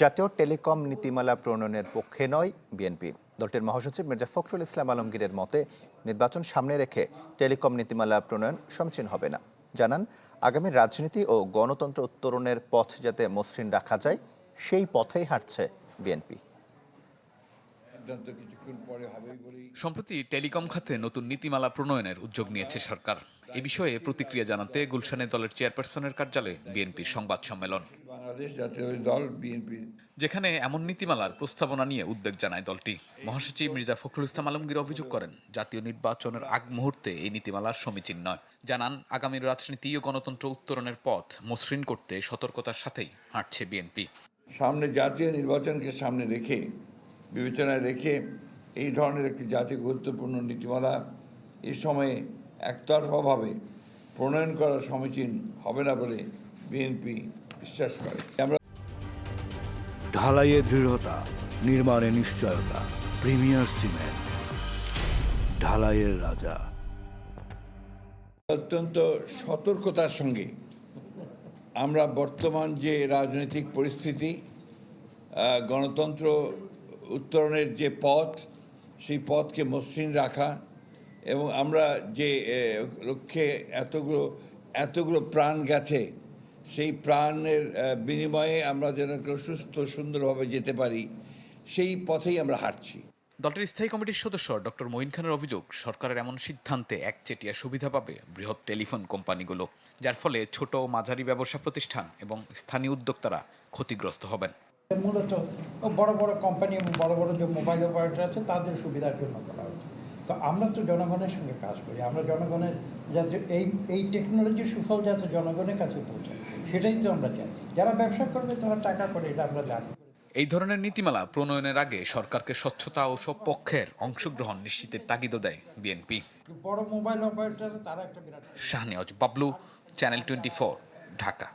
জাতীয় টেলিকম নীতিমালা প্রণয়নের পক্ষে নয় বিএনপি। দলটির মহাসচিব মির্জা ফখরুল ইসলাম আলমগীরের মতে, নির্বাচন সামনে রেখে টেলিকম নীতিমালা প্রণয়ন সমীচীন হবে না। জানান, আগামী রাজনীতি ও গণতন্ত্র উত্তরণের পথ যাতে মসৃণ রাখা যায়, সেই পথেই হাঁটছে বিএনপি। সম্প্রতি টেলিকম খাতে নতুন নীতিমালা প্রণয়নের উদ্যোগ নিয়েছে সরকার। এ বিষয়ে প্রতিক্রিয়া জানাতে গুলশানে দলের চেয়ারপারসনের কার্যালয়ে বিএনপির সংবাদ সম্মেলন। বাংলাদেশ জাতীয় দল বিএনপি। যেখানে এমন নীতিমালার প্রস্তাবনা নিয়ে উদ্বেগ জানায় দলটি। মহাসচিব মির্জা ফখরুল ইসলাম আলমগীর অভিযোগ করেন জাতীয় নির্বাচনের আগ মুহূর্তে এই নীতিমালার সমীচীন নয়। জানান আগামীর রাজনীতি ও গণতন্ত্র উত্তরণের পথ মসৃণ করতে সতর্কতার সাথেই হাঁটছে বিএনপি। সামনে জাতীয় নির্বাচনকে সামনে রেখে বিবেচনায় রেখে এই ধরনের একটি জাতীয় গুরুত্বপূর্ণ নীতিমালা এই সময়ে একতরফাভাবে প্রণয়ন করা সমীচীন হবে না বলে বিএনপি বিশ্বাস করে আমরা ঢালাইয়ে দৃঢ়তা, নির্মাণে নিশ্চয়তা, প্রিমিয়ার সিমেন্ট, ঢালাইয়ের রাজা। অত্যন্ত সতর্কতার সঙ্গে আমরা বর্তমান যে রাজনৈতিক পরিস্থিতি গণতন্ত্র উত্তরণের যে পথ, সেই পথকে মসৃণ রাখা এবং আমরা যে লক্ষ্যে এতগুলো এতগুলো প্রাণ গেছে সেই প্রাণের বিনিময়ে আমরা যেন সুস্থ সুন্দরভাবে যেতে পারি সেই পথেই আমরা হাঁটছি। দলটির স্থায়ী কমিটির সদস্য ডক্টর মঈন খানের অভিযোগ সরকারের এমন সিদ্ধান্তে একচেটিয়া সুবিধা পাবে বৃহৎ টেলিফোন কোম্পানিগুলো যার ফলে ছোট ও মাঝারি ব্যবসা প্রতিষ্ঠান এবং স্থানীয় উদ্যোক্তারা ক্ষতিগ্রস্ত হবেন। মূলত বড় বড় কোম্পানি এবং বড় বড় যে মোবাইল অপারেটর আছে তাদের সুবিধার জন্য করা হচ্ছে। তো আমরা তো জনগণের সঙ্গে কাজ করি আমরা জনগণের যাতে এই এই টেকনোলজির সুফল যাতে জনগণের কাছে পৌঁছায়। সেটাই তো আমরা চাই। যারা ব্যবসা করবে তারা টাকা করে এটা আমরা জানি। এই ধরনের নীতিমালা প্রণয়নের আগে সরকারকে স্বচ্ছতা ও সব পক্ষের অংশগ্রহণ নিশ্চিতের তাগিদও দেয় বিএনপি বড় মোবাইল অপারেটর তারা একটা বিরাট শাহনেওয়াজ বাবলু চ্যানেল টোয়েন্টি ঢাকা।